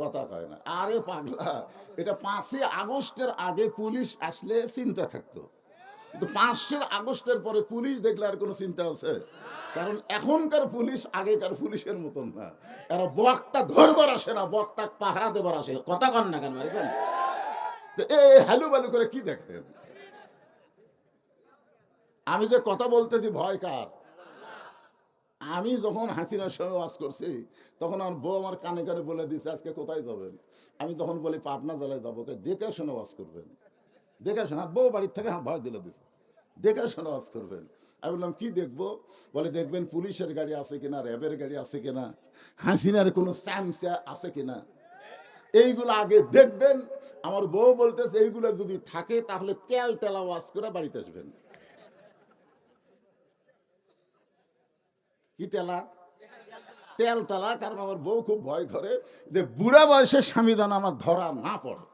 কথা কয় না। আরে পাগলা, এটা পাঁচই আগস্টের আগে পুলিশ আসলে চিন্তা থাকতো। কিন্তু পাঁচই আগস্টের পরে পুলিশ দেখলে আর কোনো চিন্তা আছে? কারণ এখনকার পুলিশ আগেকার পুলিশের মতন না। এরা বক্তা ধরবার আসে না, বক্তা পাহারা দেবার আসে। কথা কন না কেন তো এ হ্যালু বালু করে কি দেখেন আমি যে কথা বলতেছি, ভয় কার? আমি যখন হাসিনার সঙ্গে ওয়াজ করছি, তখন আমার বউ আমার কানে কানে বলে দিচ্ছে আজকে কোথায় যাবেন? আমি তখন বলি, পাবনা জেলায় যাব। দেখে শুনে ওয়াজ করবেন। দেখে শোনা বউ বাড়ির থেকে ভয় দিলে দিচ্ছে দেখে শুনে ওয়াজ করবেন। আমি বললাম, কি দেখব? বলে, দেখবেন পুলিশের গাড়ি আছে কিনা, র্যাবের গাড়ি আছে কিনা, হাসিনার কোনো স্যামসা আছে কিনা? এইগুলো আগে দেখবেন। আমার বউ বলতেছে, এইগুলো যদি থাকে, তাহলে তেল তেলা ওয়াশ করে বাড়িতে আসবেন। কি তেলা? তেল তেলা, কারণ আমার বউ খুব ভয় করে যে বুড়া বয়সে স্বামী যেন আমার ধরা না পড়ে।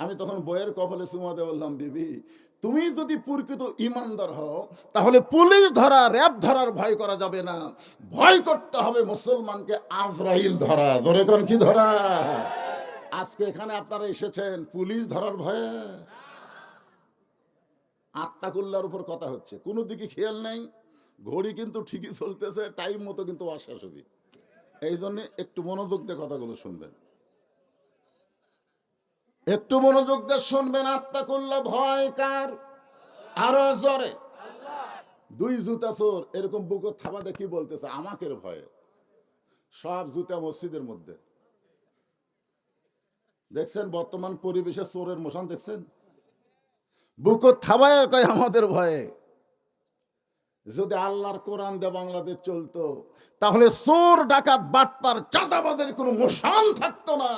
আমি তখন বইয়ের কপালে সুমাতে বললাম, বিবি, তুমি যদি প্রকৃত ইমানদার হও, তাহলে পুলিশ ধরা, র্যাব ধরার ভয় করা যাবে না। ভয় করতে হবে মুসলমানকে, আজরাইল ধরা। ধরে কোন কি ধরা? আজকে এখানে আপনারা এসেছেন, পুলিশ ধরার ভয়ে। আত্মাকুল্লার উপর কথা হচ্ছে। কোনো দিকে খেয়াল নেই। ঘড়ি কিন্তু ঠিকই চলতেছে টাইম মতো কিন্তু অশাসবি এই জন্য একটু মনোযোগ দিয়ে কথাগুলো শুনবেন। একটু মনোযোগ দিয়ে শুনবেন আত্মা করলে ভয় কার? আরও জোরে। দুই জুতা চোর, এরকম বুকো থাবা দেখি বলতেছে? আমাকে ভয়ে। সব জুতা মসজিদের মধ্যে। দেখছেন, বর্তমান পরিবেশে চোরের মোশন দেখছেন? বুকো থাবায় কয় আমাদের ভয়ে। যদি আল্লাহর কোরআন দিয়ে বাংলাদেশ চলতো, তাহলে চোর, ডাকাত, বাটপার চাঁদাবাদের কোনো মোশান থাকতো না।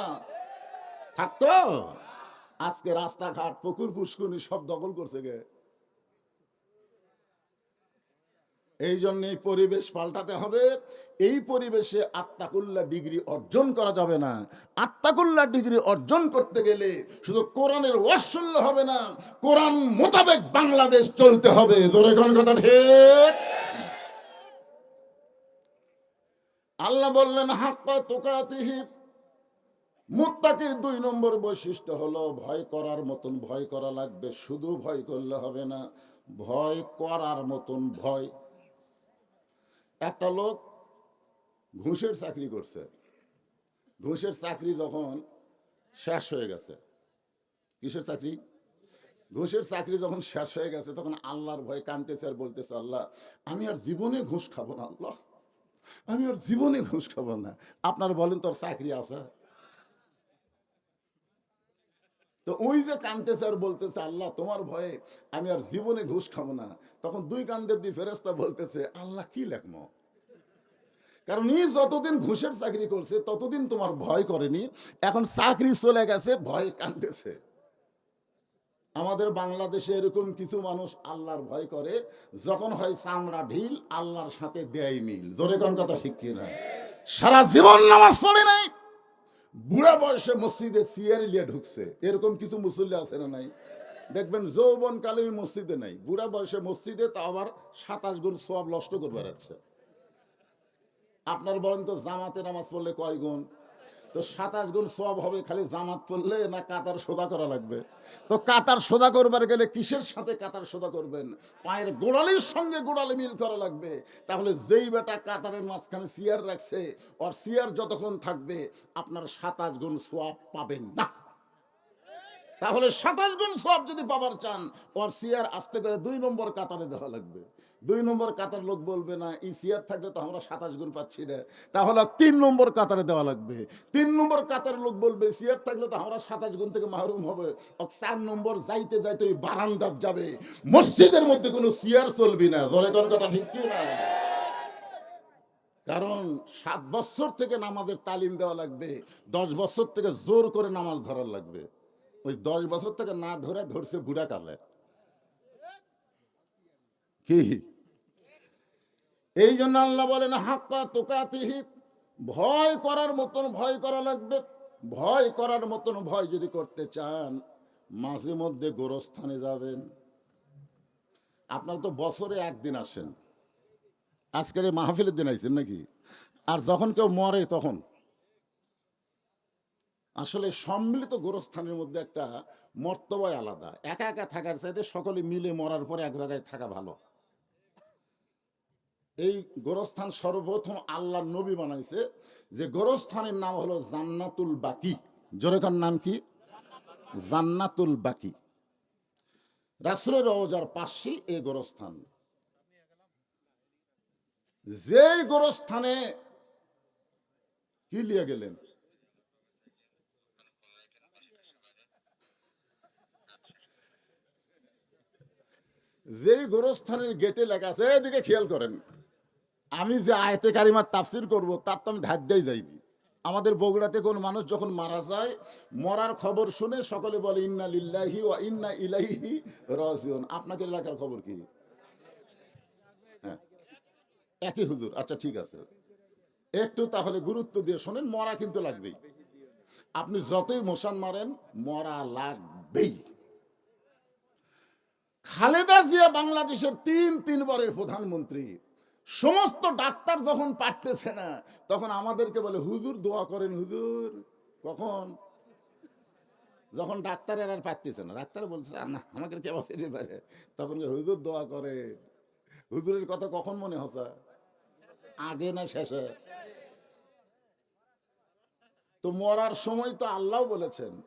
থাকতো? আজকে রাস্তাঘাট, পুকুর পুষ্কুনি সব দখল করছে গে। এই জন্য পরিবেশ পাল্টাতে হবে। এই পরিবেশে আত্মাকুল্লা ডিগ্রি অর্জন করা যাবে না। আত্মাকুল্লা ডিগ্রি অর্জন করতে গেলে শুধু কোরআনের ওয়াজ শুনলে হবে না, কোরআন মোতাবেক বাংলাদেশ চলতে হবে। জোরে কথা ঠিক? আল্লাহ বললেন, হাক্কা তুকাতিহি। মুত্তাকির দুই নম্বর বৈশিষ্ট্য হলো, ভয় করার মতন ভয় করা লাগবে, শুধু ভয় করলে হবে না, ভয় করার মতন ভয় একটা লোক ঘুষের চাকরি করছে। ঘুষের চাকরি যখন শেষ হয়ে গেছে, কিসের চাকরি? ঘুষের চাকরি যখন শেষ হয়ে গেছে, তখন আল্লাহর ভয় কানতেছে আর বলতেছে, আল্লাহ, আমি আর জীবনে ঘুষ খাব না, আল্লাহ। আমি আর জীবনে ঘুষ খাব না। আপনার বলেন তোর চাকরি আছে? তো ওই যে কানতেছে আর বলতেছে, আল্লাহ, তোমার ভয়ে আমি আর জীবনে ঘুষ খাব না। তখন দুই কান্দের দিয়ে ফেরেস্তা বলতেছে, আল্লাহ, কি লেখমো? কারণ ই যতদিন ঘুষের চাকরি করছে, ততদিন তোমার ভয় করেনি। এখন চাকরি চলে গেছে, ভয় কানতেছে। আমাদের বাংলাদেশে এরকম কিছু মানুষ আল্লাহর ভয় করে, যখন হয় চামড়া ঢিল, আল্লাহর সাথে দেয় মিল। ধরে কোন কথা ঠিক কিনা? সারা জীবন নামাজ পড়ে নাই। বুড়া বয়সে মসজিদে সিয়ারি লিয়ে ঢুকছে। এরকম কিছু মুসল্লি আছে না নাই? দেখবেন যৌবন কালে মসজিদে নাই। বুড়া বয়সে মসজিদে তা আবার সাতাশ গুণ সব নষ্ট করে বেড়াচ্ছে আপনার বলেন তো জামাতে নামাজ পড়লে কয় গুণ? তো সাতাশ গুণ সব হবে খালি জামাত পড়লে না কাতার সোদা করা লাগবে? তো কাতার সোদা করবার গেলে কিসের সাথে কাতার সোদা করবেন? পায়ের গোড়ালির সঙ্গে গোড়ালি মিল করা লাগবে। তাহলে যেই বেটা কাতারের মাঝখানে সিয়ার রাখছে আর সিয়ার যতক্ষণ থাকবে, আপনার সাতাশ গুণ সোয়াব পাবেন না। তাহলে সাতাশ গুণ সব যদি পাবার চান, ওর সিয়ার আসতে করে দুই নম্বর কাতারে দেওয়া লাগবে। দুই নম্বর কাতার লোক বলবে না, এই সিয়ার থাকলে তো আমরা সাতাশ গুণ পাচ্ছি না তাহলে তিন নম্বর কাতারে দেওয়া লাগবে। তিন নম্বর কাতার লোক বলবে, সিয়ার থাকলে তো আমরা সাতাশ গুণ থেকে মাহরুম হবে। চার নম্বর যাইতে যাইতে ওই বারান্দার যাবে। মসজিদের মধ্যে কোনো সিয়ার চলবি না। ধরে কোন কথা ঠিক কি না? কারণ সাত বছর থেকে নামাজের তালিম দেওয়া লাগবে, দশ বছর থেকে জোর করে নামাজ ধরার লাগবে। ওই দশ বছর থেকে না ধরে ধরছে বুড়া কালে। কি? এই জন্য আল্লাহ বলেন, হাক্কা তোকাতিহি, ভয় করার মতন ভয় করা লাগবে। ভয় করার মতন ভয় যদি করতে চান, মাঝে মধ্যে গোরস্থানে যাবেন। আপনার তো বছরে একদিন আসেন। আজকের মাহফিলের দিন আইছেন নাকি? আর যখন কেউ মরে তখন? আসলে সম্মিলিত গোরস্থানের মধ্যে একটা মর্তবায় আলাদা। একা একা থাকার চাইতে সকলে মিলে মরার পরে এক জায়গায় থাকা ভালো। এই গোরস্থান সর্বপ্রথম আল্লাহ নবী বানাইছে। যে গোরস্থানের নাম হলো জান্নাতুল বাকি। জোরেকার নাম কি? জান্নাতুল বাকি। রাসুলের রওজার পাশে এই গোরস্থান। যেই গোরস্থানে কি লিয়ে গেলেন? যেই গোরস্থানের গেটে লেখা আছে, এদিকে খেয়াল করেন। আমি যে আয়তে কারিমার তাফসির করব, তার তো আমি ধার দিয়ে যাইনি। আমাদের বগুড়াতে কোন মানুষ যখন মারা যায়, মরার খবর শুনে সকলে বলে, ইন্না লিল্লাহি ও ইন্না ইলাইহি রাজিউন। আপনাকে এলাকার খবর কি? হ্যাঁ। একই হুজুর। আচ্ছা ঠিক আছে। একটু তাহলে গুরুত্ব দিয়ে শোনেন, মরা কিন্তু লাগবেই। আপনি যতই মশান মারেন, মরা লাগবেই। খালেদা জিয়া বাংলাদেশের তিন, তিনবারের প্রধানমন্ত্রী। সমস্ত ডাক্তার যখন পারতেছে না, তখন আমাদেরকে বলে, হুজুর, দোয়া করেন, হুজুর। কখন? যখন ডাক্তারের আর পারতেছে না। ডাক্তার বলছে "আর না, আমাকে কে বসে পারে তখন হুজুর, দোয়া করে হুজুরের কথা কখন মনে হসা আগে না শেষে? তো মরার সময় তো আল্লাহ বলেছেন,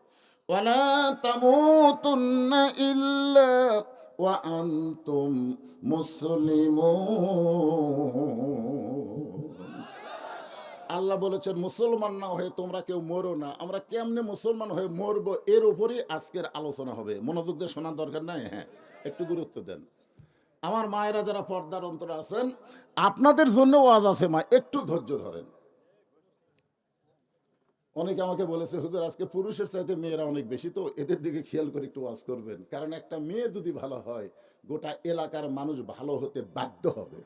ওয়ালা তামুতুন্না ইল্লা আনতুম মুসলিমুন। আল্লাহ বলেছেন, মুসলমান না হয়ে তোমরা কেউ মরো না। আমরা কেমনে মুসলমান হয়ে মরবো, এর উপরই আজকের আলোচনা হবে। মনোযোগ দিয়ে শোনার দরকার নাই? হ্যাঁ একটু গুরুত্ব দেন। আমার মায়েরা যারা পর্দার অন্তরে আছেন, আপনাদের জন্য ওয়াজ আছে মা, একটু ধৈর্য ধরেন। অনেকে আমাকে বলেছে, হুজুর, আজকে পুরুষের চাইতে মেয়েরা অনেক বেশি। তো এদের দিকে খেয়াল করে একটু ওয়াজ করবেন। কারণ একটা মেয়ে যদি ভালো হয়, গোটা এলাকার মানুষ ভালো হতে বাধ্য হবে।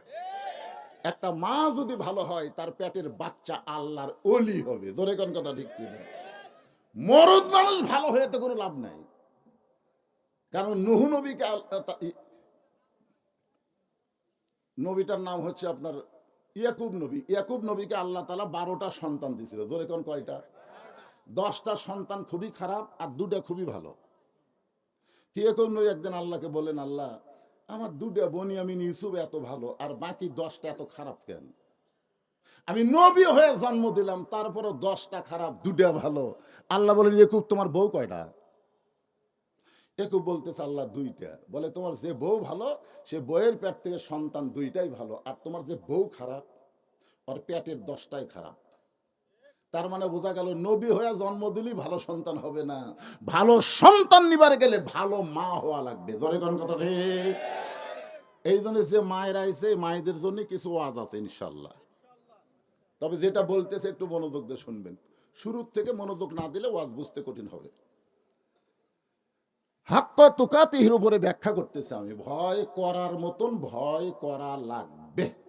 একটা মা যদি ভালো হয়, তার পেটের বাচ্চা আল্লাহর অলি হবে। ধরে কোন কথা ঠিক কিনা? মরদ মানুষ ভালো হয়ে তো কোনো লাভ নাই। কারণ নুহু নবীকে নবীটার নাম হচ্ছে আপনার ইয়াকুব নবী। ইয়াকুব নবীকে আল্লাহ তালা বারোটা সন্তান দিয়েছিল ধরে কোন কয়টা? দশটা সন্তান খুবই খারাপ আর দুটা খুবই ভালো। ইয়াকুব নবী একদিন আল্লাহকে বলেন আল্লাহ, আমার দুটা বনি আমি ইউসুফ এত ভালো, আর বাকি দশটা এত খারাপ কেন? আমি নবী হয়ে জন্ম দিলাম, তারপরও দশটা খারাপ, দুটা ভালো। আল্লাহ বলেন ইয়াকুব তোমার বউ কয়টা? একুব বলতেছে, আল্লাহ, দুইটা। বলে, তোমার যে বউ ভালো, সে বউয়ের পেট থেকে সন্তান দুইটাই ভালো, আর তোমার যে বউ খারাপ, ওর পেটের দশটাই খারাপ। তার মানে বোঝা গেল নবী হয়ে জন্ম দিলেই ভালো সন্তান হবে না। ভালো সন্তান নিবার গেলে ভালো মা হওয়া লাগবে। ধরে কোন কথা ঠিক? এই জন্য যে মায়ের আইছে, মায়েদের জন্য কিছু ওয়াজ আছে ইনশাল্লাহ। তবে যেটা বলতেছে একটু মনোযোগ দিয়ে শুনবেন। শুরুর থেকে মনোযোগ না দিলে ওয়াজ বুঝতে কঠিন হবে। হাক্ক তুকাতিহির উপরে ব্যাখ্যা করতেছে আমি। ভয় করার মতন ভয় করা লাগবে।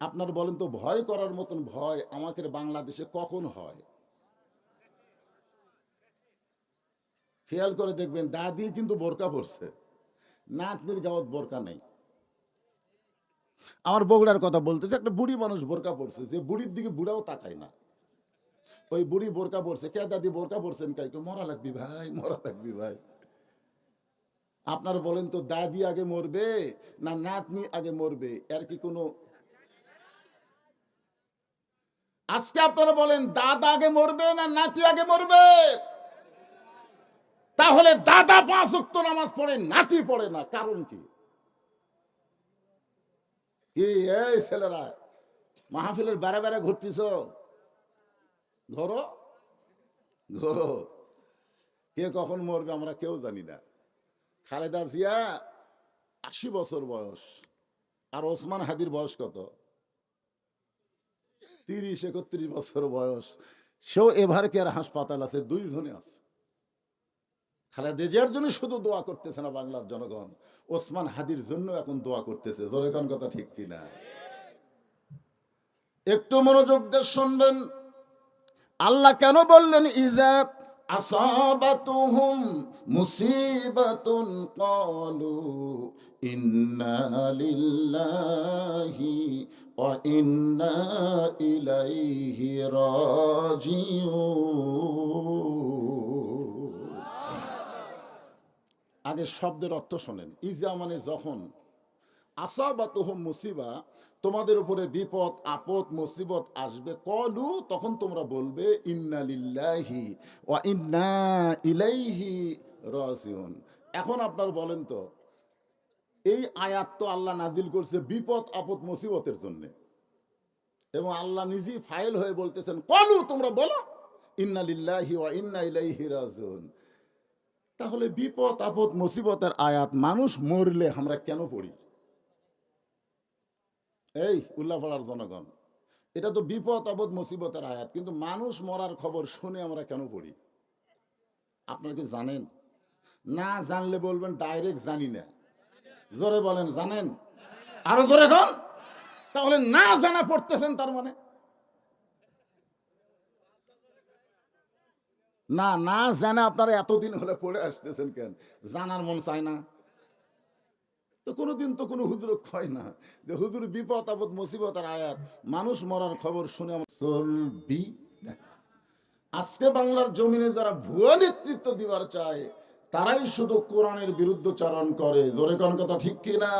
আপনার বলেন তো, ভয় করার মতন ভয় আমাকে বাংলাদেশে কখন হয়? খেয়াল করে দেখবেন দাদি কিন্তু বোরকা পড়ছে নাতনির গাওয়াত বোরকা নেই। আমার বগুড়ার কথা বলতেছে, একটা বুড়ি মানুষ বোরকা পড়ছে যে বুড়ির দিকে বুড়াও তাকায় না। ওই বুড়ি বোরকা পড়ছে কে দাদি বোরকা পড়ছেন কাই? মরা লাগবি ভাই, মরা লাগবি ভাই। আপনার বলেন তো, দাদি আগে মরবে না নাতনি আগে মরবে? এর কি কোনো আজকে আপনারা বলেন, দাদা আগে মরবে না নাতি আগে মরবে? তাহলে দাদা পাঁচ উক্ত নামাজ পড়ে, নাতি পড়ে না, কারণ কি? এই ছেলেরা, মাহফিলের বেড়া বেড়া ঘুরতিছ? ধরো ধরো কে কখন মরবে আমরা কেউ জানি না। খালেদা জিয়া আশি বছর বয়স, আর ওসমান হাদির বয়স কত? তিরিশ একত্রিশ বছর বয়স। সেও এভার কেয়ার হাসপাতাল আছে? দুইজনে আছে। খালেদা জিয়ার জন্য শুধু দোয়া করতেছে না বাংলার জনগণ। ওসমান হাদির জন্য এখন দোয়া করতেছে। কোন কথা ঠিক কিনা? একটু মনোযোগ দিয়ে শুনবেন। আল্লাহ কেন বললেন ইজাব আসাবাতুহুম মুসিবাতুন ক্বালু ইন্না লিল্লাহি وإنا إليه راجعون আগে শব্দের অর্থ শোনেন। ইজা মানে যখন। আসা বা মুসিবা, তোমাদের উপরে বিপদ, আপদ, মুসিবত আসবে। কলু, তখন তোমরা বলবে ইন্নালিল্লাহি ওয়া ইন্না ইলাইহি রাজিউন। এখন আপনার বলেন তো এই আয়াত তো আল্লাহ নাজিল করছে বিপদ, আপদ, মুসিবতের জন্য। এবং আল্লাহ নিজেই ফাইল হয়ে বলতেছেন, কলু, তোমরা বলো, ইন্না লিল্লাহি ওয়া ইন্না ইলাইহি রাজিউন। তাহলে বিপদ, আপদ, মুসিবতের আয়াত, মানুষ মরলে আমরা কেন পড়ি? এই উল্লাপাড়ার জনগণ, এটা তো বিপদ, আপদ, মুসিবতের আয়াত, কিন্তু মানুষ মরার খবর শুনে আমরা কেন পড়ি? আপনারা কি জানেন? না জানলে বলবেন, ডাইরেক্ট জানি না। জোরে বলেন, জানেন? আরও জোরে কন। তাহলে না জানা পড়তেছেন তার মানে? না না জানা আপনারা এতদিন হলে পড়ে আসতেছেন কেন? জানার মন চায় না। তো কোনোদিন তো কোনো হুজুর কয় না যে হুজুর বিপদ, আপদ মুসিবতের আয়াত। মানুষ মরার খবর শুনে আজকে বাংলার জমিনে যারা ভুয়া নেতৃত্ব দিবার চায় তারাই শুধু কোরআনের বিরুদ্ধচারণ করে। জোরে কোন কথা ঠিক কি না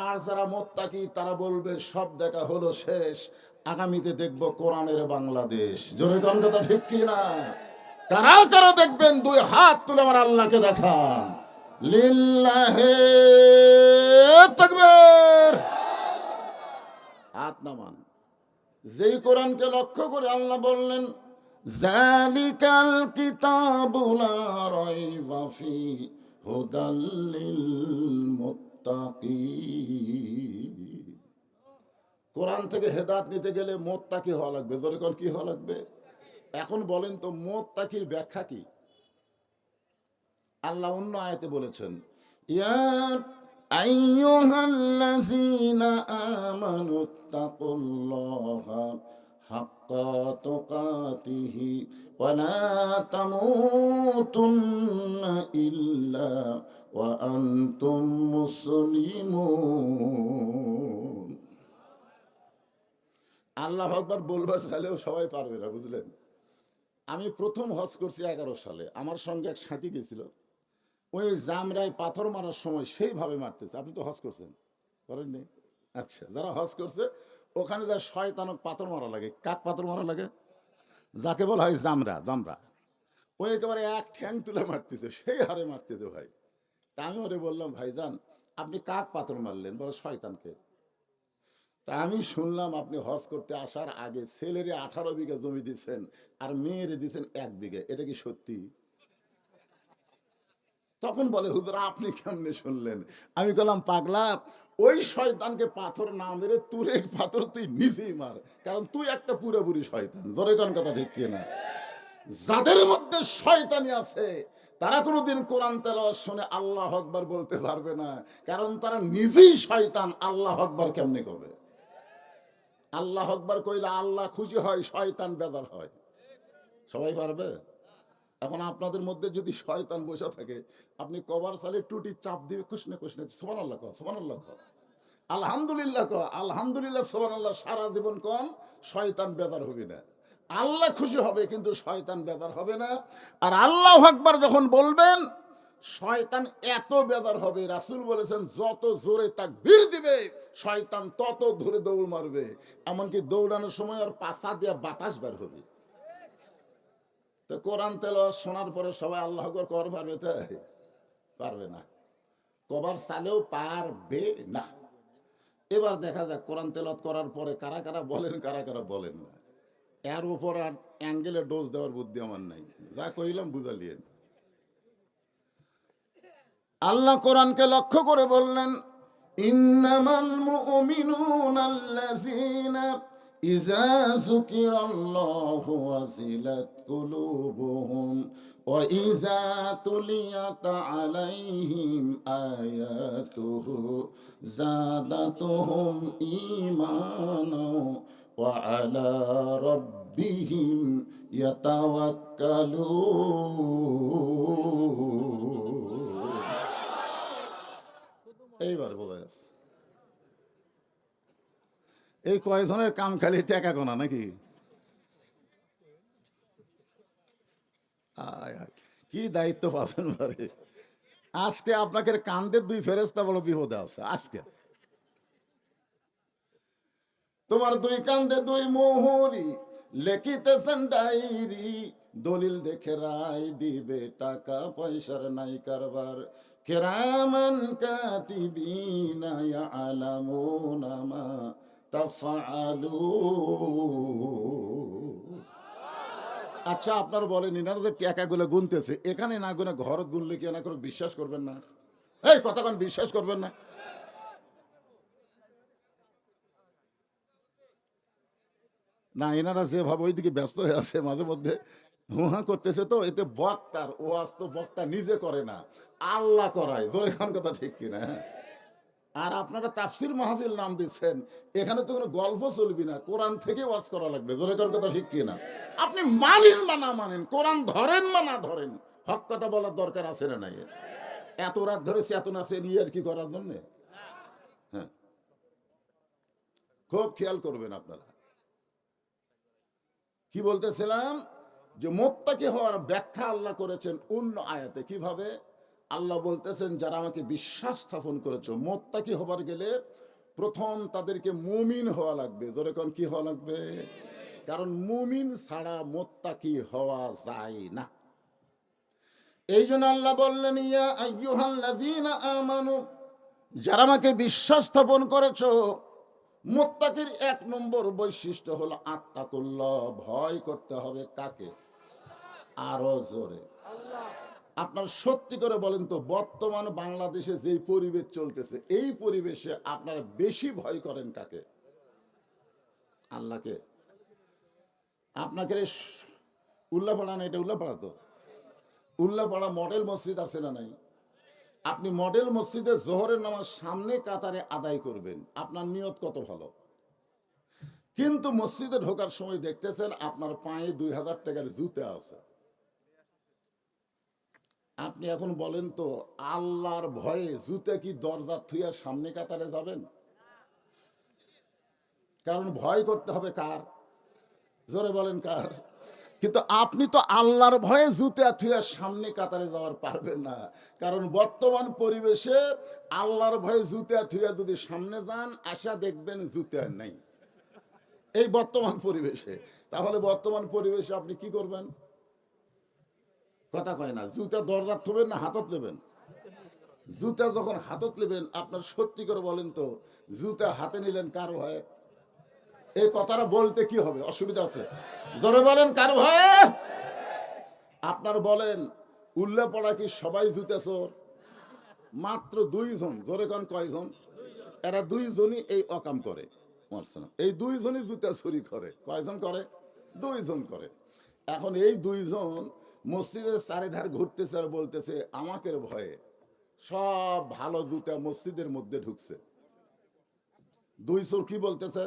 আর যারা মোত্তাকি, তারা বলবে, সব দেখা হলো শেষ। আগামীতে দেখব কোরআনের বাংলাদেশ। জোরে কোন কথা ঠিক কি না কারা কারা দেখবেন, দুই হাত তুলে আমার আল্লাহকে দেখান। লিল্লাহে তাকবীর। হাত নামান। যেই কোরআনকে লক্ষ্য করে আল্লাহ বললেন জালিকাল কিতাবুলা রাইবা ফি হুদাল লিল মুত্তাকিন কোরআন থেকে হেদাত নিতে গেলে মোত্তাকি হওয়া লাগবে। জোরে কোন, কি হওয়া লাগবে? এখন বলেন তো, মোত্তাকির ব্যাখ্যা কি? আল্লাহ অন্য আয়াতে বলেছেন, ইয়া আইয়ুহাল্লাযীনা আমানু ওয়া লা তামুতুন্না ইল্লা, ওয়া আনতুম মুসলিমুন। আল্লাহ আকবার বলবার চাইলেও সবাই পারবে না, বুঝলেন? আমি প্রথম হজ করছি এগারো সালে, আমার সঙ্গে এক সাথী গেছিল। ওই জামরায় পাথর মারার সময় সেইভাবে মারতেছে। আপনি তো হজ করছেন? করেননি? আচ্ছা যারা হজ করছে ওখানে যা শয়তানক পাথর মারা লাগে, কাক পাথর মারা লাগে? যাকে বলা হয় জামরা জামরা। ওই একেবারে এক ঠ্যাং তুলে মারতেছে, সেই হারে মারতেছে ভাই। তা আমি ওরে বললাম ভাইজান আপনি কাক পাথর মারলেন? বলে, শয়তানকে। তা আমি শুনলাম, আপনি হজ করতে আসার আগে ছেলেরে আঠারো বিঘা জমি দিচ্ছেন আর মেয়েরে দিচ্ছেন এক বিঘে। এটা কি সত্যি? তখন বলে, হুজুর, আপনি কেমনে শুনলেন? আমি বললাম, পাগলা, ওই শয়তানকে পাথর না মেরে তুরে পাথর তুই নিজেই মার, কারণ তুই একটা পুরোপুরি শয়তান। জোরে কোন কথা ঠিক না? যাদের মধ্যে শয়তানি আছে, তারা কোনোদিন কোরআন তেলাওয়াত শুনে আল্লাহ আকবার বলতে পারবে না, কারণ তারা নিজেই শয়তান। আল্লাহ আকবার কেমনে কবে? আল্লাহ আকবার কইলে আল্লাহ খুশি হয়, শয়তান বেদার হয়। সবাই পারবে? এখন আপনাদের মধ্যে যদি শয়তান বসে থাকে, আপনি কবার সালে টুটি চাপ দিয়ে কুসনে কুসনে সোমান আল্লাহ সোমান আল্লাহ আলহামদুলিল্লাহ কহ আলহামদুলিল্লাহ সোমান আল্লাহ সারা জীবন কম শয়তান বেদার হবে না। আল্লাহ খুশি হবে, কিন্তু শয়তান বেদার হবে না। আর আল্লাহ আকবার যখন বলবেন, শয়তান এত বেদার হবে, রাসুল বলেছেন, যত জোরে তাক ভিড় দিবে, শয়তান তত ধরে দৌড় মারবে। এমনকি দৌড়ানোর সময় আর পাশা দিয়ে বাতাস বের হবে। তো কোরআন তেল শোনার পরে সবাই আল্লাহ কর পারবে তাই পারবে না। কবার চালেও পারবে না। এবার দেখা যাক কোরআন তেলত করার পরে কারা কারা বলেন, কারা কারা বলেন না। এর উপর আর অ্যাঙ্গেলে ডোজ দেওয়ার বুদ্ধি আমার নাই। যা কইলাম বুঝালিয়েন। আল্লাহ কোরআনকে লক্ষ্য করে বললেন, ইন্নামাল মুমিনুন যুকিরাল্লাহু ওয়াজিলাত কুলুবুহুম ওয়া ইযা তুলিয়াত আলাইহিম আয়াতুহু জাদাতুহুম ঈমানা ওয়া আলা রাব্বিহিম ইয়াতাওয়াক্কালুন এইবার গেছে এই কয়েকজনের কাম খালি টাকা গোনা নাকি? কি দায়িত্ব পাচ্ছেন আজকে আপনাকে কান্দের দুই ফেরেস্তা বড় বিপদে আছে, আজকে। তোমার দুই কান্দে দুই মোহরি লেখিতেছেন ডায়েরি দলিল দেখে রায় দিবে টাকা পয়সার নাই কারবার। কেরামান কাতিবিনা ইয়ালামুনা মা আচ্ছা আপনার বলেন ইনারা যে টাকাগুলো গুনতেছে, এখানে না গুনে ঘর গুনলে কি না করে বিশ্বাস করবেন না? এই কতক্ষণ বিশ্বাস করবেন না? না, এনারা যেভাবে ওইদিকে ব্যস্ত হয়ে আছে মাঝে মধ্যে হুহা করতেছে তো, এতে বক্তার ও তো বক্তা নিজে করে না, আল্লাহ করায়। ধরে খান কথা ঠিক কিনা? হ্যাঁ? আর আপনারা তাফসির মাহফিল নাম দিচ্ছেন, এখানে তো কোনো গল্প চলবি না, কোরআন থেকে ওয়াজ করা লাগবে ধরে খান কথা ঠিক কিনা? আপনি মানেন বা না মানেন, কোরআন ধরেন বা না ধরেন, হক কথা বলার দরকার আছে না নাই? এত রাত ধরে চেতন আছে, নিয়ে আর কি করার জন্য? হ্যাঁ। খুব খেয়াল করবেন আপনারা। কি বলতেছিলাম? যে মোত্তাকি হওয়ার ব্যাখ্যা আল্লাহ করেছেন অন্য আয়াতে, কীভাবে? আল্লাহ বলতেছেন, যারা আমাকে বিশ্বাস স্থাপন করেছ মোত্তাকি হবার গেলে প্রথম তাদেরকে মুমিন হওয়া লাগবে। ধরে কোন, কি হওয়া লাগবে? কারণ মুমিন ছাড়া মোত্তাকি হওয়া যায় না। এই জন্য আল্লাহ বললেন যারা আমাকে বিশ্বাস স্থাপন করেছ, মোত্তাকির এক নম্বর বৈশিষ্ট্য হলো আত্মাকুল্লাহ ভয় করতে হবে কাকে? আরও জোরে। আপনার সত্যি করে বলেন তো, বর্তমান বাংলাদেশে যেই পরিবেশ চলতেছে, এই পরিবেশে আপনারা বেশি ভয় করেন কাকে? আল্লাহকে। আপনাকে উল্লাপাড়া না এটা উল্লাপাড়া তো? উল্লাপাড়া মডেল মসজিদ আছে না নাই? আপনি মডেল মসজিদে জোহরের নামাজ সামনে কাতারে আদায় করবেন, আপনার নিয়ত কত ভালো? কিন্তু মসজিদে ঢোকার সময় দেখতেছেন আপনার পায়ে দুই হাজার টাকার জুতে আছে। আপনি এখন বলেন তো, আল্লাহর ভয়ে জুতে কি দরজা থুইয়া সামনে কাতারে যাবেন? কারণ ভয় করতে হবে কার? জোরে বলেন কার? কিন্তু আপনি তো আল্লাহর ভয়ে জুতে থুয়া সামনে কাতারে যাওয়ার পারবেন না। কারণ বর্তমান পরিবেশে আল্লাহর ভয়ে জুতে থুয়া যদি সামনে যান, আশা দেখবেন জুতে নাই। এই বর্তমান পরিবেশে। তাহলে বর্তমান পরিবেশে আপনি কি করবেন? কথা কয় না, জুতা দরজা থবেন না হাতত নেবেন? জুতা যখন হাতত নেবেন, আপনার সত্যি করে বলেন তো, জুতা হাতে নিলেন কার ভয়ে? এই কথাটা বলতে কি হবে? অসুবিধা আছে। জোরে বলেন, কার ভয়ে? আপনার বলেন উল্লে পড়া কি সবাই জুতেছর মাত্র দুইজন, জোরে কন কয়জন? এরা দুইজনই এই অকাম করে। এই দুইজনই জুতা চুরি করে। কয়জন করে? দুইজন করে। এখন এই দুইজন মসজিদের চারিধার ঘুরতেছে আর বলতেছে আমাকে ভয়ে সব ভালো জুতা মসজিদের মধ্যে ঢুকছে। দুই চোর কি বলতেছে?